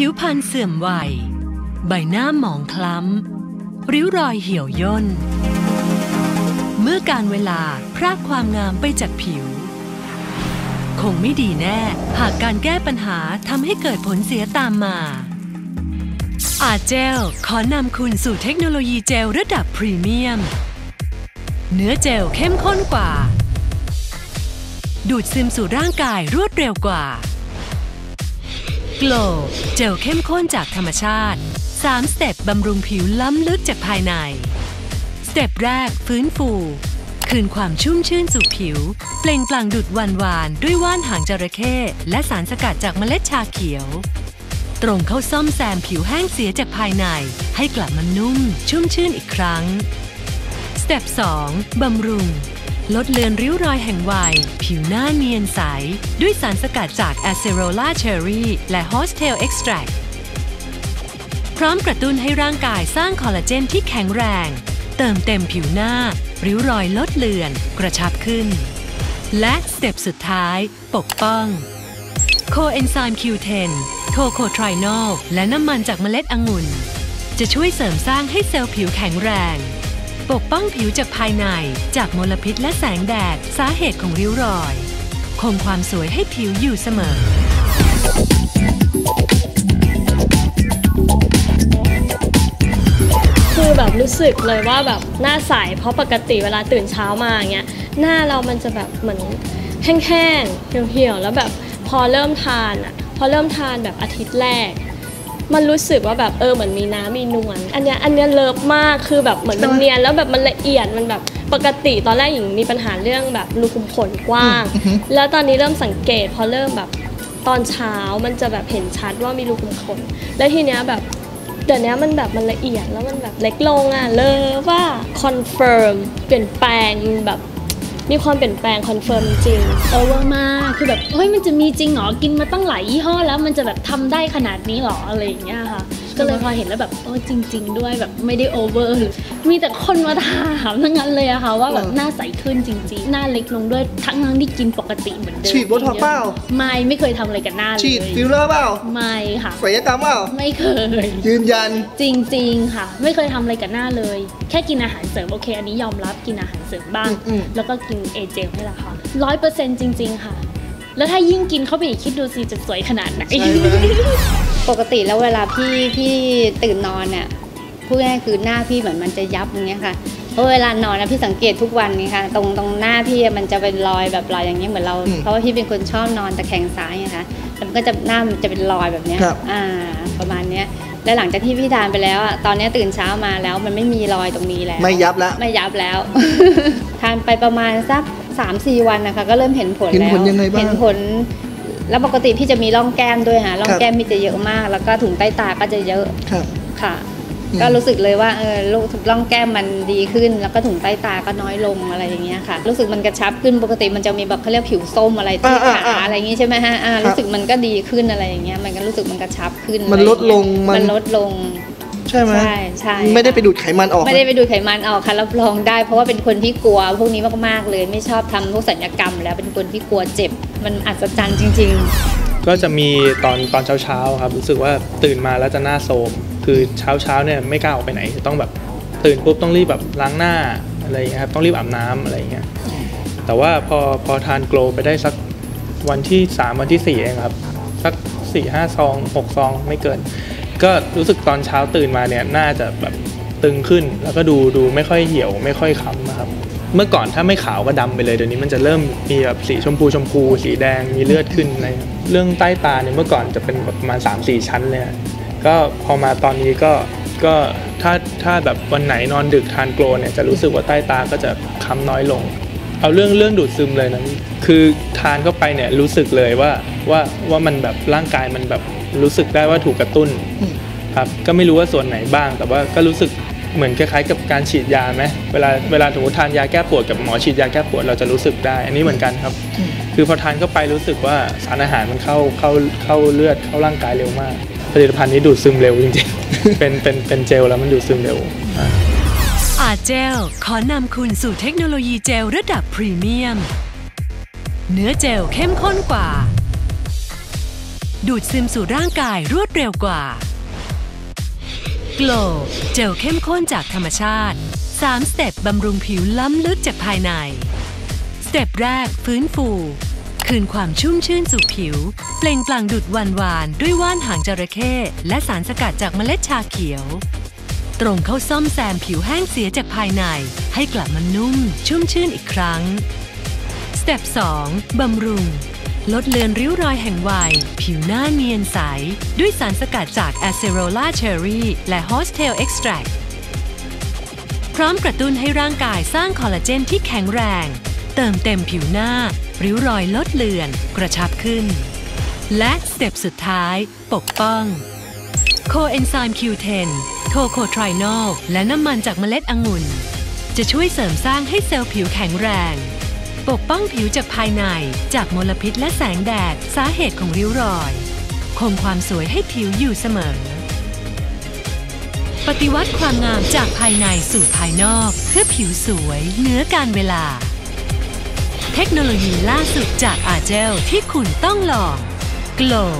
ผิวพรรณเสื่อมวัย ใบหน้าหมองคล้ำ ริ้วรอยเหี่ยวย่น เมื่อการเวลาพรากความงามไปจากผิว คงไม่ดีแน่ หากการแก้ปัญหาทำให้เกิดผลเสียตามมาอาเจลขอนำคุณสู่เทคโนโลยีเจลระดับพรีเมียม เนื้อเจลเข้มข้นกว่า ดูดซึมสู่ร่างกายรวดเร็วกว่า Glow เจลเข้มข้นจากธรรมชาติ 3 สเต็ปบำรุงผิวล้ำลึกจากภายใน สเต็ปแรกฟื้นฟู คืนความชุ่มชื่นสู่ผิว เปล่งปลั่งดุดวันวานด้วยว่านหางจระเข้และสารสกัดจากเมล็ดชาเขียว ตรงเข้าซ่อมแซมผิวแห้งเสียจากภายใน ให้กลับมานุ่ม ชุ่มชื่นอีกครั้ง สเต็ป 2 บำรุง ลดเลือนริ้วรอยแห่งวัย ผิวหน้าเนียนใส ด้วยสารสกัดจาก a c e r o l a Cherry และ Horsetail Extract พร้อมกระตุ้นให้ร่างกายสร้างคอลลาเจนที่แข็งแรง เติมเต็มผิวหน้า ริ้วรอยลดเลือน กระชับขึ้น และสเต็ปสุดท้าย ปกป้องโคเอนไซม์ Q10 โทโคไทรนอลและน้ำมันจากเมล็ดองุ่น จะช่วยเสริมสร้างให้เซลล์ผิวแข็งแรง ปกป้องผิวจากภายใน จากมลพิษและแสงแดด สาเหตุของริ้วรอย คงความสวยให้ผิวอยู่เสมอ คือแบบรู้สึกเลยว่าแบบหน้าใสเพราะปกติเวลาตื่นเช้ามาอย่างเงี้ยหน้าเรามันจะแบบเหมือนแห้งๆเหี่ยวๆแล้วแบบพอเริ่มทานอะพอเริ่มทานแบบอาทิตย์แรก มันรู้สึกว่าแบบเออเหมือนมีน้ำมีนวลอันเนี้ยอันเนี้ยเลิฟมากคือแบบเหมือนมันเนียนแล้วแบบมันละเอียดมันแบบปกติตอนแรกหญิงมีปัญหาเรื่องแบบรูขุมขนกว้าง แล้วตอนนี้เริ่มสังเกตพอเริ่มแบบตอนเช้ามันจะแบบเห็นชัดว่ามีรูขุมขน แล้วทีเนี้ยแบบเดี๋ยวนี้มันแบบมันละเอียดแล้วมันแบบเล็กลงอะเลยว่าคอนเฟิร์มเปลี่ยนแปลงแบบ มีความเปลี่ยนแปลงคอนเฟิร์มจริงโอเวอร์มากคือแบบเฮ้ยมันจะมีจริงเหรอกินมาตั้งหลายยี่ห้อแล้วมันจะแบบทำได้ขนาดนี้เหรออะไรอย่างเงี้ยค่ะ ก็เลยพอเห็นแล้วแบบโอ้จริง ๆ ด้วยแบบไม่ได้โอเวอร์มีแต่คนมาถามทั้งนั้นเลยอะค่ะว่าแบบเออหน้าใสขึ้นจริง ๆ หน้าเล็กลงด้วยทั้งทั้งๆที่กินปกติเหมือนเดิมฉีดโบท็อกซ์เปล่าไม่ไม่เคยทำอะไรกับหน้าเลยฉีดฟิลเลอร์เปล่าไม่ค่ะศัลยกรรมเปล่าไม่เคย ยืนยันจริง ๆ ค่ะ ไม่เคยทำอะไรกับหน้าเลย แค่กินอาหารเสริมโอเค อันนี้ยอมรับกินอาหารเสริมบ้างอืมอืมแล้วก็กินเอเจลนี่แหละค่ะร้อยเปอร์เซ็นต์จริง ๆ ค่ะ แล้วถ้ายิ่งกินเข้าไปอีกคิดดูสิจะสวยขนาดไหนใช่ไหมปกติแล้วเวลาพี่พี่ตื่นนอนเนี่ยพูดง่ายๆคือหน้าพี่เหมือนมันจะยับอย่างเงี้ยค่ะเพราะเวลานอนนะพี่สังเกตทุกวันนี่ค่ะตรงตรงหน้าพี่อะมันจะเป็นรอยแบบรอยอย่างเงี้ยเหมือนเราอืมเพราะว่าพี่เป็นคนชอบนอนตะแคงซ้ายไงคะแล้วมันก็จะหน้ามันจะเป็นรอยแบบเนี้ยครับอ่า ประมาณเนี้ยแล้วหลังจากที่พี่ทานไปแล้วอะตอนเนี้ยตื่นเช้ามาแล้วมันไม่มีรอยตรงนี้แล้ว ไม่ยับแล้ว ไม่ยับแล้ว ทานไปประมาณสัก สามสี่วันนะคะก็เริ่มเห็นผลเห็นแล้วผลยังไงบ้างเห็นผล แล้วปกติพี่จะมีร่องแก้มด้วยค่ะร่องครับแก้มมีจะเยอะมาก แล้วก็ถุงใต้ตาก็จะเยอะครับค่ะอืมก็รู้สึกเลยว่าเออลูกร่องแก้มมันดีขึ้น แล้วก็ถุงใต้ตาก็น้อยลงอะไรอย่างเงี้ยค่ะ รู้สึกมันกระชับขึ้นปกติมันจะมีแบบเขาเรียกผิวส้มอะไรที่อ่าขาอ่าอ่าอะไรอย่างงี้ใช่ไหมฮะอ่าครับรู้สึกมันก็ดีขึ้นอะไรอย่างเงี้ยมันก็รู้สึกมันกระชับขึ้นมันลดลงอะไรอย่างเงี้ยมันมันลดลงใช่ไหมใช่ใช่ไม่ได้ไปดูดไขมันออก ไม่ได้ไปดูดไขมันออกค่ะรับรองได้ เพราะว่าเป็นคนที่กลัวพวกนี้มากๆเลย ไม่ชอบทำพวกสัญญกรรม แล้วเป็นคนที่กลัวเจ็บ มันอัศจรรย์จริง ๆ ก็จะมีตอนตอนเช้าเช้าๆครับรู้สึกว่าตื่นมาแล้วจะหน้าโทรมคือเช้าเช้าๆเนี่ยไม่กล้าออกไปไหนต้องแบบตื่นปุ๊บต้องรีบแบบล้างหน้าอะไรอย่างเงี้ยครับต้องรีบอาบน้ำอะไรอย่างเงี้ยแต่ว่าพอพอทานโกลไปได้สักวันที่ 3 วันที่4เองครับ สัก4ี่ห้าซองหกซองไม่เกิน ก็รู้สึกตอนเช้าตื่นมาเนี่ยน่าจะแบบตึงขึ้น แล้วก็ดูดูไม่ค่อยเหี่ยวไม่ค่อยค้ำนะครับ เมื่อก่อนถ้าไม่ขาวก็ดำไปเลยเดี๋ยวนี้มันจะเริ่มมีแบบสีชมพูชมพู สีแดงมีเลือดขึ้นอะไรเรื่องใต้ตาเนี่ยเมื่อก่อนจะเป็นแบบประมาณ3 4 ชั้นเลยก็พอมาตอนนี้ก็ก็ถ้าถ้าแบบวันไหนนอนดึกทานโกลเนี่ยจะรู้สึกว่าใต้ตาก็จะค้ำน้อยลง เอาเรื่องเรื่องดูดซึมเลยนะคือทานเข้าไปเนี่ยรู้สึกเลยว่าว่าว่ามันแบบร่างกายมันแบบ รู้สึกได้ว่าถูกกระตุ้นครับก็ไม่รู้ว่าส่วนไหนบ้าง แต่ว่าก็รู้สึกเหมือนคล้ายๆกับการฉีดยาไหมเวลาเวลาสมมติทานยาแก้ปวดกับหมอฉีดยาแก้ปวดเราจะรู้สึกได้ อันนี้เหมือนกันครับ คือพอทานเข้าไปรู้สึกว่าสารอาหารมันเข้าเข้าเข้าเลือดเข้าร่างกายเร็วมาก ผลิตภัณฑ์นี้ดูดซึมเร็วจริงๆ เป็นเป็นเป็นเจลแล้วมันดูดซึมเร็วอาเจลขอนำคุณสู่เทคโนโลยีเจลระดับพรีเมียม เนื้อเจลเข้มข้นกว่า ดูดซึมสู่ร่างกายรวดเร็วกว่า Glow เจลเข้มข้นจากธรรมชาติ 3 สเต็ปบำรุงผิวล้ำลึกจากภายใน สเต็ปแรกฟื้นฟู คืนความชุ่มชื่นสู่ผิว เปล่งปลั่งดุดวันวานด้วยว่านหางจระเข้และสารสกัดจากเมล็ดชาเขียว ตรงเข้าซ่อมแซมผิวแห้งเสียจากภายใน ให้กลับมานุ่ม ชุ่มชื่นอีกครั้ง สเต็ป 2 บำรุง ลดเลือนริ้วรอยแห่งวัย ผิวหน้าเนียนใส ด้วยสารสกัดจาก a c e r o l a Cherry และ Horsetail Extract พร้อมกระตุ้นให้ร่างกายสร้างคอลลาเจนที่แข็งแรง เติมเต็มผิวหน้า ริ้วรอยลดเลือน กระชับขึ้น และสเต็ปสุดท้าย ปกป้องโคเอนไซม์ Q10 โทโคไทรนอลและน้ำมันจากเมล็ดองุ่น จะช่วยเสริมสร้างให้เซลล์ผิวแข็งแรง ปกป้องผิวจากภายใน จากมลพิษและแสงแดด สาเหตุของริ้วรอย คงความสวยให้ผิวอยู่เสมอ ปฏิวัติความงามจากภายในสู่ภายนอก เพื่อผิวสวยเหนือการเวลา เทคโนโลยีล่าสุดจากอาเจลที่คุณต้องลอง Glow